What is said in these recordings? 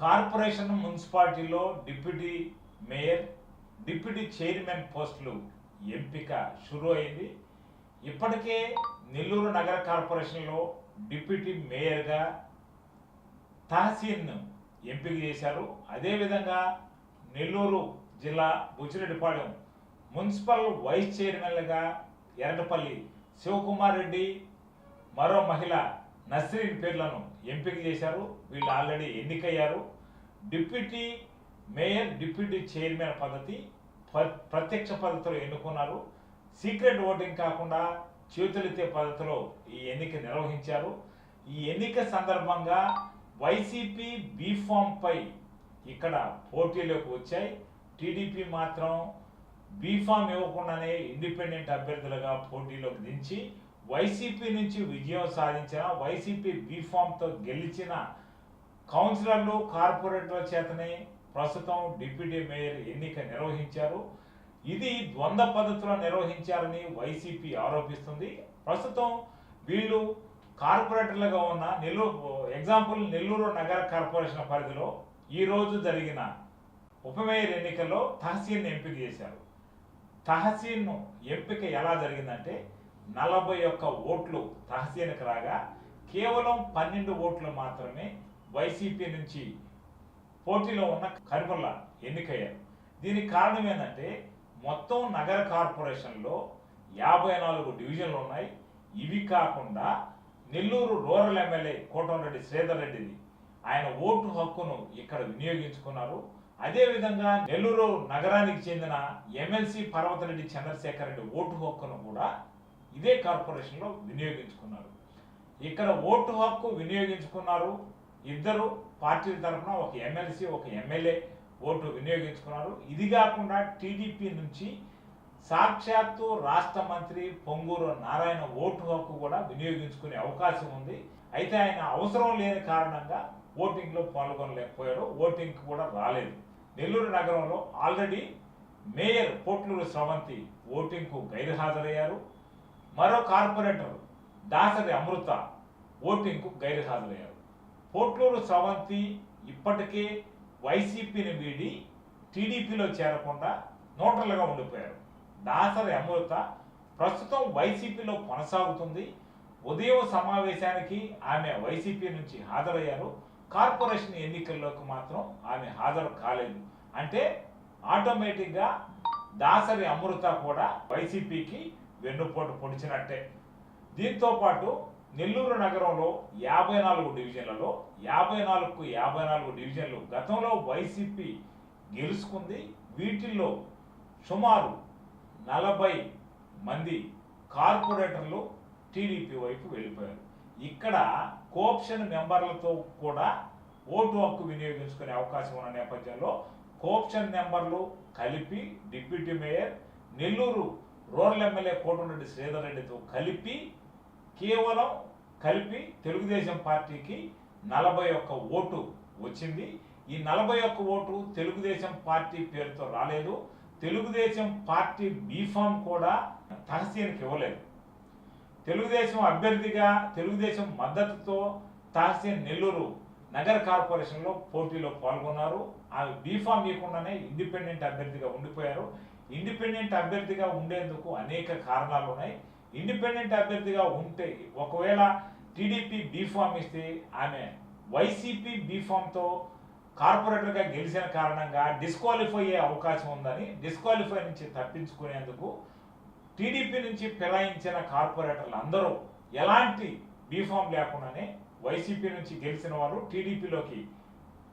Corporation మున్సిపాలిటీలో deputy mayor deputy chairman పోస్టులు ఎంపిక షురు అయింది ఇప్పటికే నెల్లూరు నగర కార్పొరేషన్లో డిప్యూటీ మేయర్గా తహసీన్ను ఎంపిక చేశారు. అదేవిధంగా నెల్లూరు జిల్లా బుచ్చిరెడ్డిపాళెం మున్సిపల్ వైస్ చైర్మన్లుగా ఎరటపల్లి శివకుమార్ రెడ్డి మరో మహిళ నర్సరీ పేర్లను ఎంపిక చేశారు. వీళ్ళు ఆల్రెడీ ఎన్నికయ్యారు. డిప్యూటీ మేయర్ డిప్యూటీ చైర్మన్ పద్ధతి ప్ర- ప్రత్యక్ష పద్ధతిలో ఎన్నుకున్నారు. సీక్రెట్ ఓటింగ్ కాకుండా చేతులెత్తే పద్ధతిలో ఈ ఎన్నిక నిర్వహించారు. ఈ ఎన్నిక సందర్భంగా వైసీపీ బీఫామ్పై ఇక్కడ పోటీలోకి వచ్చాయి. టీడీపీ మాత్రం బీఫామ్ ఇవ్వకుండానే ఇండిపెండెంట్ అభ్యర్థులుగా పోటీలోకి దించి వైసీపీ నుంచి విజయం సాధించిన వైసీపీ బీఫామ్తో గెలిచిన కౌన్సిలర్లు కార్పొరేటర్ల చేతనే ప్రస్తుతం డిప్యూటీ మేయర్ ఎన్నిక నిర్వహించారు. ఇది ద్వంద్వ పద్ధతిలో నిర్వహించారని వైసీపీ ఆరోపిస్తుంది. ప్రస్తుతం వీళ్ళు కార్పొరేటర్లుగా ఉన్న నెల్లూరు ఎగ్జాంపుల్ నెల్లూరు నగర కార్పొరేషన్ పరిధిలో ఈ రోజు జరిగిన ఉప మేయర్ ఎన్నికల్లో తహసీల్ని ఎంపిక చేశారు. తహసీల్ను ఎంపిక ఎలా జరిగిందంటే నలభై ఒక్క ఓట్లు తహసీన్కి రాగా కేవలం పన్నెండు ఓట్లు మాత్రమే వైసీపీ నుంచి పోటీలో ఉన్న కరిమల్ల ఎన్నికయ్యారు దీనికి కారణం ఏంటంటే మొత్తం నగర కార్పొరేషన్లో యాభై నాలుగు డివిజన్లు ఉన్నాయి. ఇవి కాకుండా నెల్లూరు రూరల్ ఎమ్మెల్యే కోటంరెడ్డి శ్రీధర్ రెడ్డిది. ఆయన ఓటు హక్కును ఇక్కడ వినియోగించుకున్నారు. అదేవిధంగా నెల్లూరు నగరానికి చెందిన ఎమ్మెల్సీ పర్వతరెడ్డి చంద్రశేఖర్ రెడ్డి ఓటు హక్కును కూడా ఇదే కార్పొరేషన్లో వినియోగించుకున్నారు. ఇక్కడ ఓటు హక్కు వినియోగించుకున్నారు ఇద్దరు పార్టీల తరఫున ఒక ఎమ్మెల్సీ ఒక ఎమ్మెల్యే ఓటు వినియోగించుకున్నారు. ఇది కాకుండా టీడీపీ నుంచి సాక్షాత్తు రాష్ట్ర మంత్రి పొంగూరు నారాయణ ఓటు హక్కు కూడా వినియోగించుకునే అవకాశం ఉంది. అయితే ఆయన అవసరం లేని కారణంగా ఓటింగ్లో పాల్గొనలేకపోయారు. ఓటింగ్ కూడా రాలేదు. నెల్లూరు నగరంలో ఆల్రెడీ మేయర్ పోట్లూరు స్రవంతి ఓటింగ్కు గైర్హాజరయ్యారు. మరో కార్పొరేటర్ దాసరి అమృత ఓటింగ్కు గైర్హాజరయ్యారు. పోట్లూరు స్రవంతి ఇప్పటికే వైసీపీని వీడి టీడీపీలో చేరకుండా నోటర్లుగా ఉండిపోయారు. దాసరి అమృత ప్రస్తుతం వైసీపీలో కొనసాగుతుంది. ఉదయం సమావేశానికి ఆమె వైసీపీ నుంచి హాజరయ్యారు. కార్పొరేషన్ ఎన్నికల్లోకి మాత్రం ఆమె హాజరు కాలేదు. అంటే ఆటోమేటిక్గా దాసరి అమృత కూడా వైసీపీకి వెన్నుపోటు పొడిచినట్టే. దీంతో పాటు నెల్లూరు నగరంలో యాభై నాలుగు డివిజన్లలో యాభై నాలుగుకు యాభై నాలుగు డివిజన్లు గతంలో వైసీపీ గెలుచుకుంది. వీటిల్లో సుమారు నలభై మంది కార్పొరేటర్లు టీడీపీ వైపు వెళ్ళిపోయారు. ఇక్కడ కోప్షన్ మెంబర్లతో కూడా ఓటు హక్కు వినియోగించుకునే అవకాశం ఉన్న నేపథ్యంలో కోప్షన్ మెంబర్లు కలిపి deputy mayor Nellore rural MLA Kotamreddy Sridhar రెడ్డితో కలిపి కేవలం కలిపి తెలుగుదేశం పార్టీకి నలభై ఒక్క ఓటు వచ్చింది. ఈ నలభై ఒక్క ఓటు తెలుగుదేశం పార్టీ పేరుతో రాలేదు. తెలుగుదేశం పార్టీ బీఫామ్ కూడా తహసీన్కి ఇవ్వలేదు. తెలుగుదేశం అభ్యర్థిగా తెలుగుదేశం మద్దతుతో తహసీన్ నెల్లూరు నగర కార్పొరేషన్లో పోటీలో పాల్గొన్నారు. ఆమె బీఫామ్ ఇవ్వకుండానే ఇండిపెండెంట్ అభ్యర్థిగా ఉండిపోయారు. ఇండిపెండెంట్ అభ్యర్థిగా ఉండేందుకు అనేక కారణాలు ఉన్నాయి. ఇండిపెండెంట్ అభ్యర్థిగా ఉంటే ఒకవేళ టీడీపీ బీఫామ్ ఇస్తే ఆమె వైసీపీ బీఫామ్తో కార్పొరేటర్గా గెలిచిన కారణంగా డిస్క్వాలిఫై అయ్యే అవకాశం ఉందని డిస్క్వాలిఫై నుంచి తప్పించుకునేందుకు టీడీపీ నుంచి ఫిరాయించిన కార్పొరేటర్లు అందరూ ఎలాంటి బీఫామ్ లేకుండానే వైసీపీ నుంచి గెలిచిన వారు టీడీపీలోకి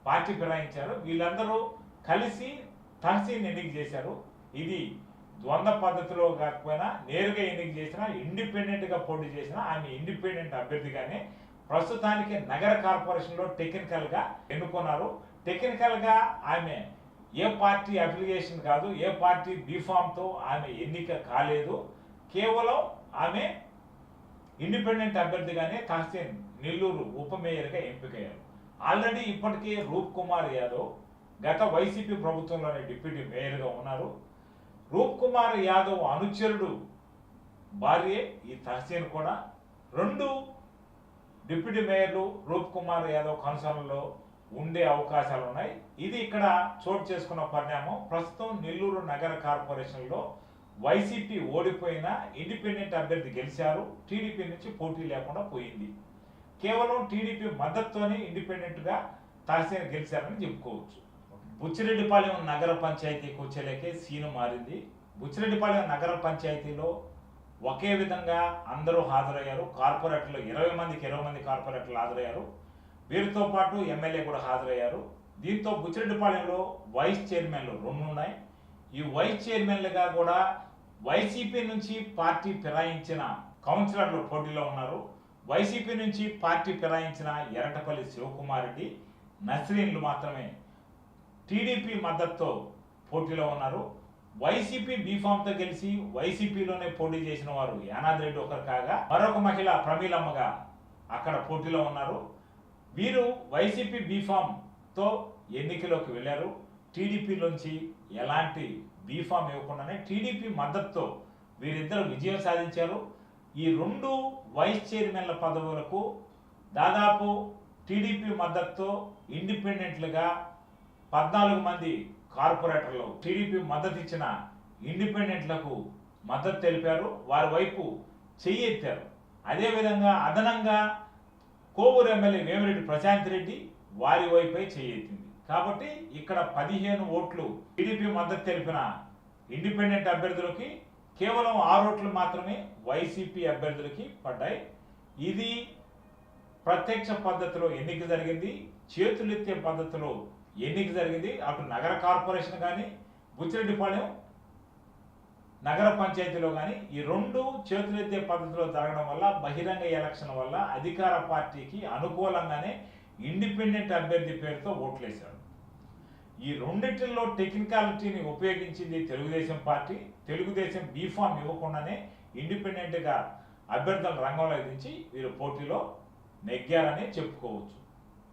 పార్టీ ఫిరాయించారు వీళ్ళందరూ కలిసి తహసీల్ ఎన్నిక చేశారు. ఇది ద్వంద్వ పద్ధతిలో కాకపోయినా నేరుగా ఎన్నిక చేసినా ఇండిపెండెంట్గా పోటీ చేసినా ఆమె ఇండిపెండెంట్ అభ్యర్థిగానే ప్రస్తుతానికి నగర కార్పొరేషన్లో టెక్నికల్గా ఎన్నుకున్నారు. టెక్నికల్గా ఆమె ఏ పార్టీ అఫిలియేషన్ కాదు ఏ పార్టీ బీఫామ్తో ఆమె ఎన్నిక కాలేదు. కేవలం ఆమె ఇండిపెండెంట్ అభ్యర్థిగానే తహసీన్ నెల్లూరు ఉప మేయర్గా ఎంపికయ్యారు. ఆల్రెడీ ఇప్పటికే రూప్ కుమార్ యాదవ్ గత వైసీపీ ప్రభుత్వంలోని డిప్యూటీ మేయర్గా ఉన్నారు. రూప్ కుమార్ యాదవ్ అనుచరుడు భార్యే ఈ తహసీన్ కూడా. రెండు డిప్యూటీ మేయర్లు రూప్ కుమార్ యాదవ్ కన్సర్న్లో ఉండే అవకాశాలు ఉన్నాయి ఇది ఇక్కడ చోటు చేసుకున్న పరిణామం. ప్రస్తుతం నెల్లూరు నగర కార్పొరేషన్లో వైసీపీ ఓడిపోయిన ఇండిపెండెంట్ అభ్యర్థి గెలిచారు. టీడీపీ నుంచి పోటీ లేకుండా పోయింది. కేవలం టీడీపీ మద్దతుతోనే ఇండిపెండెంట్గా తహసీల్ గెలిచారని చెప్పుకోవచ్చు. బుచ్చిరెడ్డిపాలెం నగర పంచాయతీకి కూర్చోలేకే సీను మారింది. బుచ్చిరెడ్డిపాలెం నగర పంచాయతీలో ఒకే విధంగా అందరూ హాజరయ్యారు. కార్పొరేటర్లు ఇరవై మందికి ఇరవై మంది కార్పొరేటర్లు హాజరయ్యారు. వీరితో పాటు ఎమ్మెల్యే కూడా హాజరయ్యారు. దీంతో బుచ్చిరెడ్డిపాలెంలో వైస్ చైర్మన్లు రెండు ఉన్నాయి ఈ వైస్ చైర్మన్లుగా కూడా వైసీపీ నుంచి పార్టీ ఫిరాయించిన కౌన్సిలర్లు పోటీలో ఉన్నారు. వైసీపీ నుంచి పార్టీ ఫిరాయించిన ఎరటపల్లి శివకుమార్ రెడ్డి నస్రీన్లు మాత్రమే టీడీపీ మద్దతుతో పోటీలో ఉన్నారు. వైసీపీ బీఫామ్తో గెలిచి వైసీపీలోనే పోటీ చేసిన వారు యానాది రెడ్డి ఒకరు కాగా మరొక మహిళ ప్రమీలమ్మగా అక్కడ పోటీలో ఉన్నారు. వీరు వైసీపీ బీఫామ్తో ఎన్నికలోకి వెళ్ళారు. టీడీపీలోంచి ఎలాంటి బీఫామ్ ఇవ్వకుండానే టీడీపీ మద్దతుతో వీరిద్దరు విజయం సాధించారు. ఈ రెండు వైస్ చైర్మన్ల పదవులకు దాదాపు టీడీపీ మద్దతుతో ఇండిపెండెంట్లుగా పద్నాలుగు మంది కార్పొరేటర్లు టీడీపీ మద్దతు ఇచ్చిన ఇండిపెండెంట్లకు మద్దతు తెలిపారు. వారి వైపు చెయ్యి ఎత్తారు. అదేవిధంగా అదనంగా కోవూరు ఎమ్మెల్యే వేమిరెడ్డి ప్రశాంత్ రెడ్డి వారి వైపే చేయెత్తింది కాబట్టి ఇక్కడ పదిహేను ఓట్లు టీడీపీ మద్దతు తెలిపిన ఇండిపెండెంట్ అభ్యర్థులకి కేవలం ఆరు ఓట్లు మాత్రమే వైసీపీ అభ్యర్థులకి పడ్డాయి. ఇది ప్రత్యక్ష పద్ధతిలో ఎన్నిక జరిగింది. చేతులెత్తే పద్ధతిలో ఎన్నిక జరిగింది అటు నగర కార్పొరేషన్ కానీ బుచ్చిరెడ్డిపాళెం నగర పంచాయతీలో కానీ ఈ రెండు చేతులెత్తే పద్ధతిలో జరగడం వల్ల బహిరంగ ఎలక్షన్ వల్ల అధికార పార్టీకి అనుకూలంగానే ఇండిపెండెంట్ అభ్యర్థి పేరుతో ఓట్లేశాడు ఈ రెండిటిల్లో టెక్నికాలిటీని ఉపయోగించింది Telugu Desam party. Telugu Desam B form ఇవ్వకుండానే ఇండిపెండెంట్గా అభ్యర్థుల రంగంలో దించి వీరు పోటీలో నెగ్గారని చెప్పుకోవచ్చు.